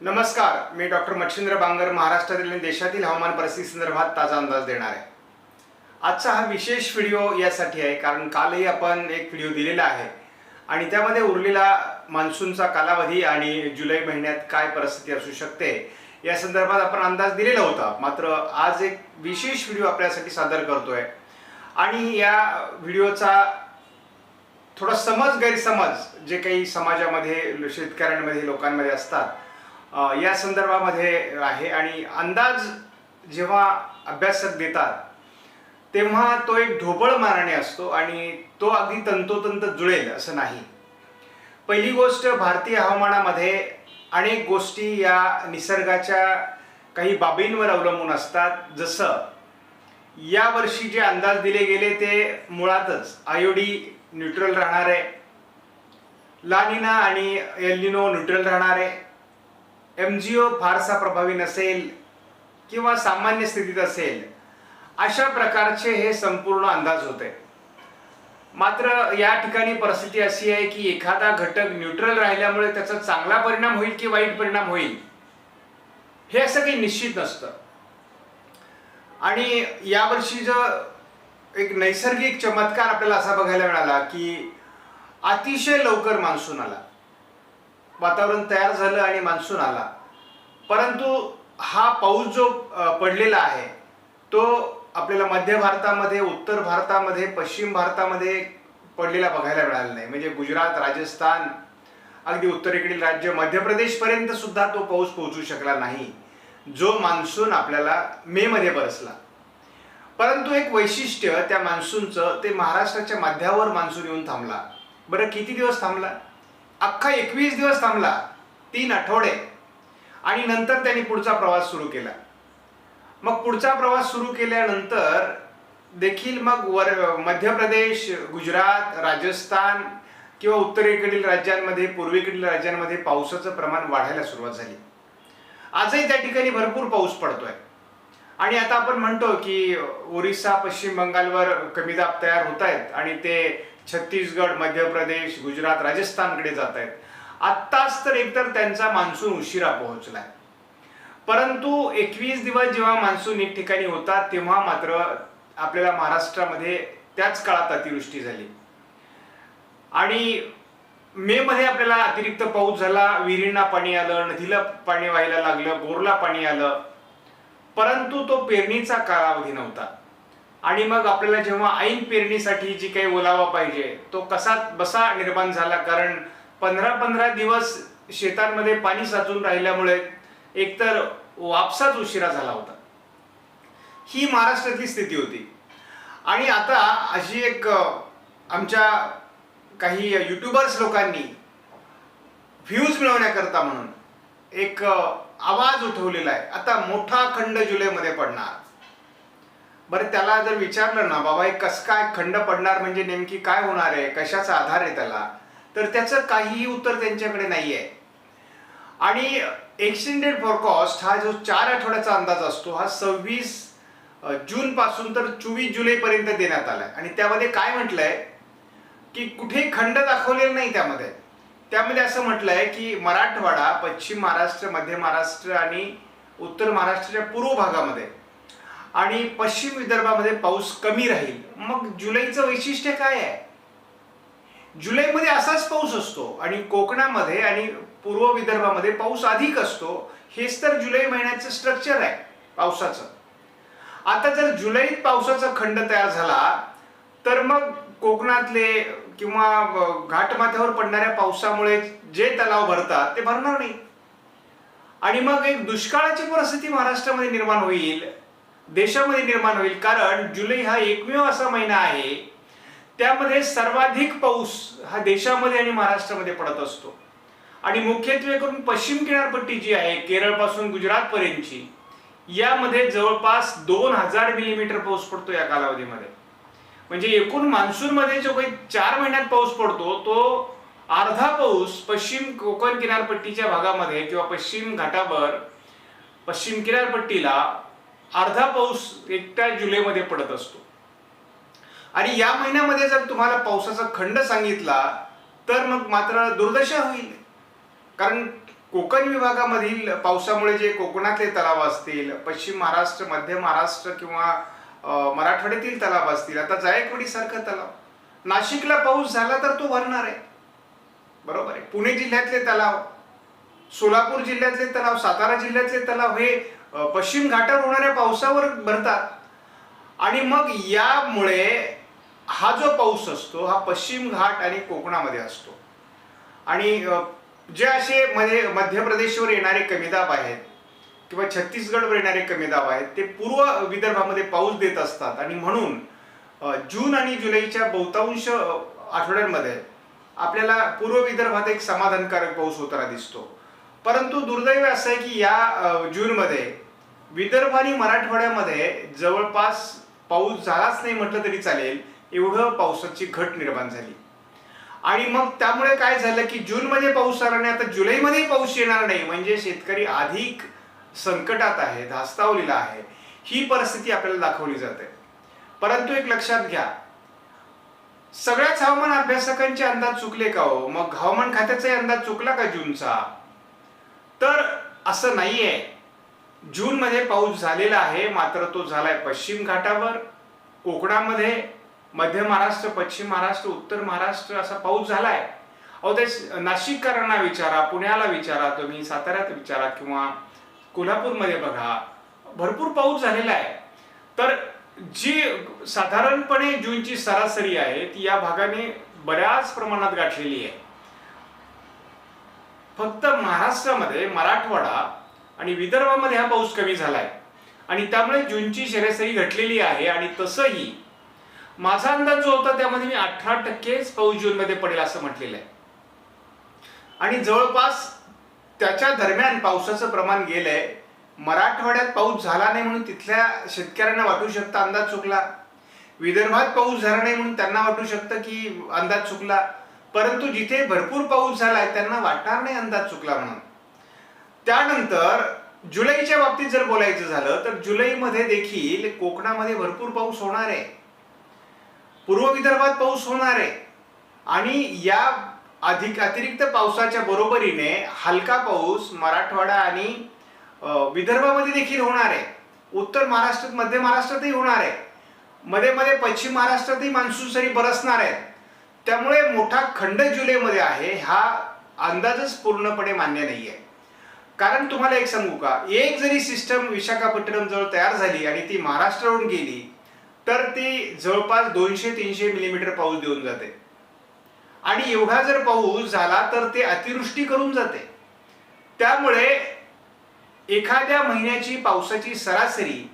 नमस्कार मी डॉक्टर मच्छिंद्र बांगर महाराष्ट्रातील आणि देशातील हवामान परिस्थिती संदर्भात ताजा अंदाज देणार आहे. आजचा हा विशेष व्हिडिओ यासाठी आहे कारण कालही आपण एक व्हिडिओ दिलेला आहे आणि त्यामध्ये उरलेला मान्सूनचा कालावधी आणि जुलै महिन्यात काय परिस्थिती असू शकते या संदर्भात आपण अंदाज दिलेला होता. मात्र आज एक विशेष व्हिडिओ आपल्यासाठी सादर करतोय आणि या व्हिडिओचा थोडा समज गैरसमज जे काही समाजामध्ये शेतकऱ्यांमध्ये लोकांमध्ये असतात या संदर्भामध्ये आहे आणि अंदाज जेव्हा अभ्यासक देतात तेव्हा तो एक ढोबळ मारणे असतो आणि तो अगदी तंतोतंत जुळेल असं नाही. पहिली गोष्ट भारतीय हवामानामध्ये अनेक गोष्टी या निसर्गाच्या काही बाबींवर अवलंबून असतात. जसं यावर्षी जे अंदाज दिले गेले ते मुळातच आयोडी न्यूट्रल राहणार आहे लानिना आणि एलिनो न्यूट्रल राहणार आहे एम जी ओ फारसा प्रभावी नसेल किंवा सामान्य स्थितीत असेल अशा प्रकारचे हे संपूर्ण अंदाज होते. मात्र या ठिकाणी परिस्थिती अशी आहे की एखादा घटक न्यूट्रल राहिल्यामुळे त्याचा चांगला परिणाम होईल की वाईट परिणाम होईल हे असं काही निश्चित नसतं. आणि यावर्षी जो एक नैसर्गिक चमत्कार आपल्याला असा बघायला मिळाला की अतिशय लवकर मान्सून आला. वातावरण तयार झालं आणि मान्सून आला. परंतु हा पाऊस जो पडलेला आहे तो आपल्याला मध्य भारतामध्ये उत्तर भारतामध्ये पश्चिम भारतामध्ये पडलेला बघायला मिळाला नाही. म्हणजे गुजरात राजस्थान अगदी उत्तरेकडील राज्य मध्य प्रदेशपर्यंत सुद्धा तो पाऊस पोहोचू शकला नाही जो मान्सून आपल्याला मे मध्ये बरसला. परंतु एक वैशिष्ट्य त्या मान्सूनचं ते महाराष्ट्राच्या मध्यावर मान्सून येऊन थांबला. बरं किती दिवस थांबला? अख्खा एकवीस दिवस थांबला तीन आठवडे. आणि नंतर त्यांनी पुढचा प्रवास सुरू केला. मग पुढचा प्रवास सुरू केल्यानंतर देखील मग वर मध्य प्रदेश गुजरात राजस्थान किंवा उत्तरेकडील राज्यांमध्ये पूर्वेकडील राज्यांमध्ये पावसाचं प्रमाण वाढायला सुरुवात झाली. आजही त्या ठिकाणी भरपूर पाऊस पडतोय. आणि आता आपण म्हणतो की ओरिसा पश्चिम बंगालवर कमी दाब तयार होत आहेत आणि ते छत्तीसगड मध्य प्रदेश गुजरात राजस्थानकडे जात आहेत. आत्ताच तर एकतर त्यांचा मान्सून उशिरा पोहोचलाय. परंतु एकवीस दिवस जेव्हा मान्सून एक ठिकाणी होता तेव्हा मात्र आपल्याला महाराष्ट्रामध्ये त्याच काळात अतिवृष्टी झाली. आणि मे मध्ये आपल्याला अतिरिक्त पाऊस झाला विहिरींना पाणी आलं नदीला पाणी व्हायला लागलं बोरला पाणी आलं. परंतु तो पेरणीचा कालावधी नव्हता. आणि मग आपल्याला जेव्हा ऐन पेरणीसाठी जी काही ओलावा पाहिजे तो कसा बसा निर्माण झाला? कारण पंधरा पंधरा दिवस शेतांमध्ये पाणी साचून राहिल्यामुळे एकतर वापसाच उशिरा झाला होता. ही महाराष्ट्रातली स्थिती होती. आणि आता अशी एक आमच्या काही युट्यूबर्स लोकांनी व्ह्यूज मिळवण्याकरता म्हणून एक आवाज उठवलेला आहे. आता मोठा खंड जुलैमध्ये पडणार. बरं त्याला जर विचारलं ना बाबा हे कसं काय खंड पडणार? म्हणजे नेमकी काय होणार आहे? कशाचा आधार आहे त्याला? तर त्याचं काहीही उत्तर त्यांच्याकडे नाही आहे आणि एक्सटेंडेड फॉरकॉस्ट हा जो चार आठवड्याचा अंदाज असतो हा सव्वीस जून पासून तर चोवीस जुलैपर्यंत देण्यात आलाय. आणि त्यामध्ये काय म्हटलंय? की कुठे खंड दाखवलेला नाही त्यामध्ये. त्यामध्ये असं म्हटलंय की मराठवाडा पश्चिम महाराष्ट्र मध्य महाराष्ट्र आणि उत्तर महाराष्ट्राच्या पूर्व भागामध्ये आणि पश्चिम विदर्भामध्ये पाऊस कमी राहील. मग जुलैचं वैशिष्ट्य काय आहे? जुलैमध्ये असाच पाऊस असतो आणि कोकणामध्ये आणि पूर्व विदर्भामध्ये पाऊस अधिक असतो. हेच तर जुलै महिन्याचं स्ट्रक्चर आहे पावसाचं. आता जर जुलैत पावसाचा खंड तयार झाला तर मग कोकणातले किंवा घाटमाथ्यावर पडणाऱ्या पावसामुळे जे तलाव भरतात ते भरणार नाही. आणि मग एक दुष्काळाची परिस्थिती महाराष्ट्रामध्ये निर्माण होईल. देशामध्ये निर्माण होईल. कारण जुलै हा एकमेव असा महिना आहे. त्यामध्ये सर्वाधिक पाऊस हा देशामध्ये आणि महाराष्ट्रामध्ये पडत असतो. आणि मुख्यत्वे करून पश्चिम किनारपट्टी जी आहे केरळपासून गुजरातपर्यंतची यामध्ये जवळपास दोन हजार मिलीमीटर पाऊस पडतो या कालावधीमध्ये. म्हणजे एकूण मान्सूनमध्ये जो काही चार महिन्यात पाऊस पडतो तो अर्धा पाऊस पश्चिम कोकण किनारपट्टीच्या भागामध्ये किंवा पश्चिम घाटावर पश्चिम किनारपट्टीला अर्धा पाऊस एकट्या जुलैमध्ये पडत असतो. आणि या महिन्यामध्ये जर तुम्हाला पावसाचा खंड सांगितला तर मग मात्र दुर्दशा होईल. कारण कोकण विभागामधील पावसामुळे जे कोकणातले तलाव असतील पश्चिम महाराष्ट्र मध्य महाराष्ट्र किंवा मराठवाड्यातील तलाव असतील आता जायकवाडीसारखा तलाव. नाशिकला पाऊस झाला तर तो भरणार आहे. बरोबर आहे. पुणे जिल्ह्यातले तलाव सोलापूर जिल्ह्यातले तलाव सातारा जिल्ह्यातले तलाव हे पश्चिम घाटावर होणाऱ्या पावसावर भरतात. आणि मग यामुळे हा जो पाऊस असतो हा पश्चिम घाट आणि कोकणामध्ये असतो. आणि जे असे मध्ये मध्य प्रदेशवर येणारे कमीदाब आहेत किंवा छत्तीसगडवर येणारे कमीदाब आहेत ते पूर्व विदर्भामध्ये पाऊस देत असतात. आणि म्हणून जून आणि जुलैच्या बहुतांश आठवड्यांमध्ये आपल्याला पूर्व विदर्भात एक समाधानकारक पाऊस होताना दिसतो. परंतु दुर्दैव असं आहे की या जूनमध्ये विदर्भ आणि मराठवाड्यामध्ये जवळपास पाऊस झालाच नाही म्हटलं तरी चालेल एवढं पावसाची घट निर्माण झाली. आणि मग त्यामुळे काय झालं की जूनमध्ये पाऊस आला नाही आता जुलैमध्ये पाऊस येणार नाही म्हणजे शेतकरी अधिक संकटात आहे धास्तावलेला आहे ही परिस्थिती आपल्याला दाखवली जाते. परंतु एक लक्षात घ्या सगळ्याच हवामान अभ्यासकांचे अंदाज चुकले का हो? मग हवामान खात्याचाही अंदाज चुकला का जूनचा? तर असं नाही आहे जूनमध्ये पाऊस झालेला आहे मात्र तो झालाय पश्चिम घाटावर. कोकणामध्ये मध्य महाराष्ट्र पश्चिम महाराष्ट्र उत्तर महाराष्ट्र असा पाऊस झालाय. अहो ते नाशिककरांना विचारा पुण्याला विचारा तुम्ही साताऱ्यात विचारा किंवा कोल्हापूरमध्ये बघा. भरपूर पाऊस झालेला आहे. तर जी साधारणपणे जूनची सरासरी आहे ती या भागाने बऱ्याच प्रमाणात गाठलेली आहे. फक्त महाराष्ट्रामध्ये मराठवाडा आणि विदर्भामध्ये हा पाऊस कमी झालाय. आणि त्यामुळे जूनची सरासरी घटलेली आहे आणि तसंही माझा अंदाज जो होता त्यामध्ये मी अठरा टक्केच पाऊस जूनमध्ये पडेल असं म्हटलेलं आहे. आणि जवळपास त्याच्या दरम्यान पावसाचं प्रमाण गेलंय. मराठवाड्यात पाऊस झाला नाही म्हणून तिथल्या शेतकऱ्यांना वाटू शकतं अंदाज चुकला. विदर्भात पाऊस झाला नाही म्हणून त्यांना वाटू शकतं की अंदाज चुकला. परंतु जिथे भरपूर पाऊस झालाय त्यांना वाटणार नाही अंदाज चुकला म्हणून. त्यानंतर जुलैच्या बाबतीत जर बोलायचं झालं तर जुलैमध्ये देखील कोकणामध्ये भरपूर पाऊस होणार आहे. पूर्व विदर्भात पाऊस होणार आहे. आणि या अधिक अतिरिक्त पावसाच्या बरोबरीने हलका पाऊस मराठवाडा आणि विदर्भामध्ये देखील होणार आहे. उत्तर महाराष्ट्रात मध्य महाराष्ट्रातही होणार आहे. मध्ये मध्ये पश्चिम महाराष्ट्रातही मान्सून सरी बरसणार आहेत. त्यामुळे मोठा खंड जुलैमध्ये आहे हा अंदाजच पूर्णपणे मान्य नाही आहे कारण तुम्हाला एक सांगू का? एक जरी सिस्टम विशाखापट्टणम जवळ तयार झाली आणि ती महाराष्ट्रावरून गेली तर ती जवळपास दोनशे तीनशे मिलीमीटर पाऊस देऊन जाते. आणि एवढा जर पाऊस झाला तर ते अतिवृष्टी करून जाते. त्यामुळे एखाद्या महिन्याची पावसाची सरासरी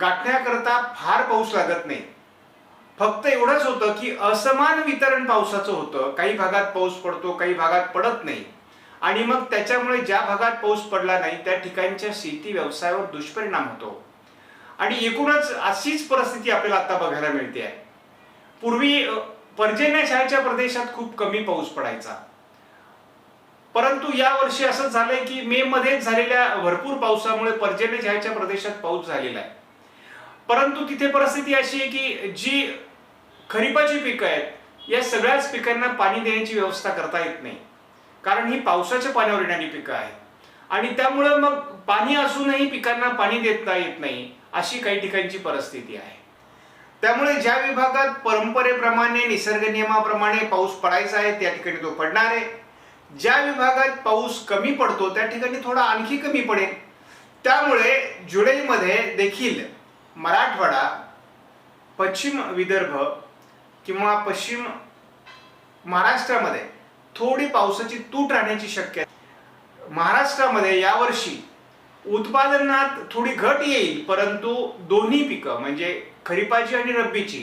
गाठण्याकरता फार पाऊस लागत नाही. फक्त एवढंच होतं की असमान वितरण पावसाचं होतं. काही भागात पाऊस पडतो काही भागात पडत नाही. आणि मग त्याच्यामुळे ज्या भागात पाऊस पडला नाही त्या ठिकाणच्या शेती व्यवसायावर दुष्परिणाम होतो. आणि एकूणच अशीच परिस्थिती आपल्याला आता बघायला मिळते आहे. पूर्वी अ, प्रदेशात खूप कमी पाऊस पडायचा. परंतु या वर्षी असं झालंय की मे मध्येच झालेल्या भरपूर पावसामुळे पर्जन्यछायाच्या प्रदेशात पाऊस झालेला आहे. परंतु तिथे परिस्थिती अशी आहे की जी खरीपाची पिकं आहेत. या सगळ्याच पिकांना पाणी देण्याची व्यवस्था करता येत नाही. कारण ही पावसाच्या पाण्यावर येणारी पिकं आहेत. आणि त्यामुळं मग पाणी असूनही पिकांना पाणी देता येत नाही अशी काही ठिकाणची परिस्थिती आहे. त्यामुळे ज्या विभागात परंपरेप्रमाणे निसर्ग नियमाप्रमाणे पाऊस पडायचा आहे त्या ठिकाणी तो पडणार आहे. ज्या विभागात पाऊस कमी पडतो त्या ठिकाणी थोडा आणखी कमी पडेल. त्यामुळे जुलैमध्ये देखील मराठवाडा पश्चिम विदर्भ किंवा पश्चिम महाराष्ट्रामध्ये थोडी पावसाची तूट राहण्याची शक्यता महाराष्ट्रामध्ये यावर्षी उत्पादनात थोडी घट येईल परंतु दोन्ही पिकं म्हणजे खरीपाची आणि रब्बीची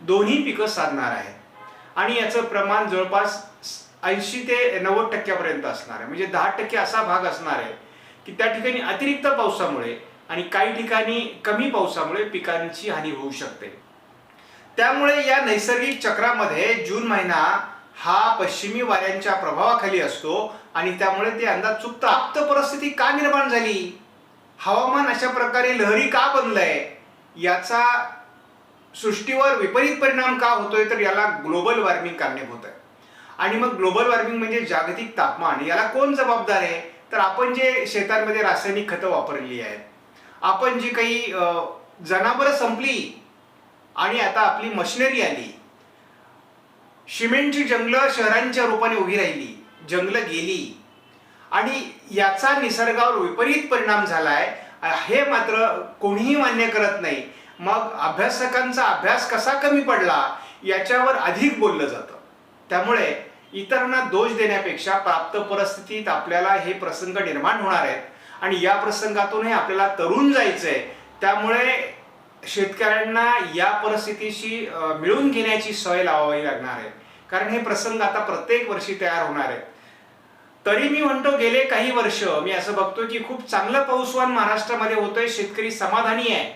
दोन्ही पिकं साधणार आहेत आणि याचं प्रमाण जवळपास ऐंशी ते नव्वद टक्क्यापर्यंत असणार आहे. म्हणजे दहा टक्के असा भाग असणार आहे की त्या ठिकाणी अतिरिक्त पावसामुळे आणि काही ठिकाणी कमी पावसामुळे पिकांची हानी होऊ शकते. त्यामुळे या नैसर्गिक चक्रामध्ये जून महिना हा पश्चिमी वाऱ्यांच्या प्रभावाखाली असतो आणि त्यामुळे ते अंदाज चुकतात आप्त परिस्थिती का निर्माण झाली? हवामान अशा प्रकारे लहरी का बनलंय? याचा सृष्टीवर विपरीत परिणाम का होतोय? तर याला ग्लोबल वॉर्मिंग कारणीभूत आहे. आणि मग ग्लोबल वॉर्मिंग म्हणजे जागतिक तापमान. याला कोण जबाबदार आहे? तर आपण जे शेतांमध्ये रासायनिक खतं वापरली आहेत. आपण जी काही जनावरं संपली आणि आता आपली मशिनरी आली. सिमेंटची जंगलं शहरांच्या रूपाने उभी राहिली जंगलं गेली. आणि याचा निसर्गावर विपरीत परिणाम झालाय. हे मात्र कोणीही मान्य करत नाही. मग अभ्यासकांचा अभ्यास कसा कमी पडला याच्यावर अधिक बोललं जातं. त्यामुळे इतरांना दोष देण्यापेक्षा प्राप्त परिस्थितीत आपल्याला हे प्रसंग निर्माण होणार आहेत. आणि या प्रसंगातूनही आपल्याला तरुण आहे त्यामुळे शेतकऱ्यांना या परिस्थितीशी मिळून घेण्याची सवय लावावी लागणार आहे. कारण हे प्रसंग आता प्रत्येक वर्षी तयार होणार आहेत. तरी मी म्हणतो गेले काही वर्ष मी असं बघतो की खूप चांगलं पाऊसवान महाराष्ट्रामध्ये होतोय शेतकरी समाधानी आहे.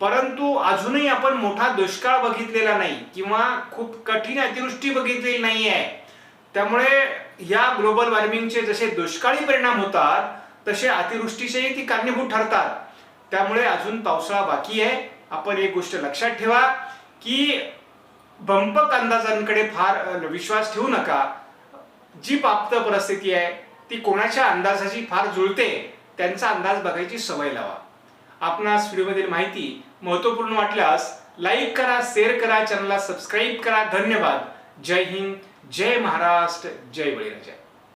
परंतु अजूनही आपण मोठा दुष्काळ बघितलेला नाही किंवा खूप कठीण अतिवृष्टी बघितलेली नाही आहे त्यामुळे या ग्लोबल वॉर्मिंगचे जसे दुष्काळी परिणाम होतात तसे अतिवृष्टीचेही ती कारणीभूत ठरतात. त्यामुळे अजून पावसाळा बाकी आहे. आपण एक गोष्ट लक्षात ठेवा की बंपक अंदाजांकडे फार विश्वास ठेवू नका. जी प्राप्त परिस्थिती आहे ती कोणाच्या अंदाजाची फार जुळते त्यांचा अंदाज बघायची सवय लावा. आपणास व्हिडिओमधील माहिती महत्त्वपूर्ण वाटल्यास लाईक करा शेअर करा चॅनलला सबस्क्राईब करा. धन्यवाद. जय हिंद. जय महाराष्ट्र. जय बळीराजा.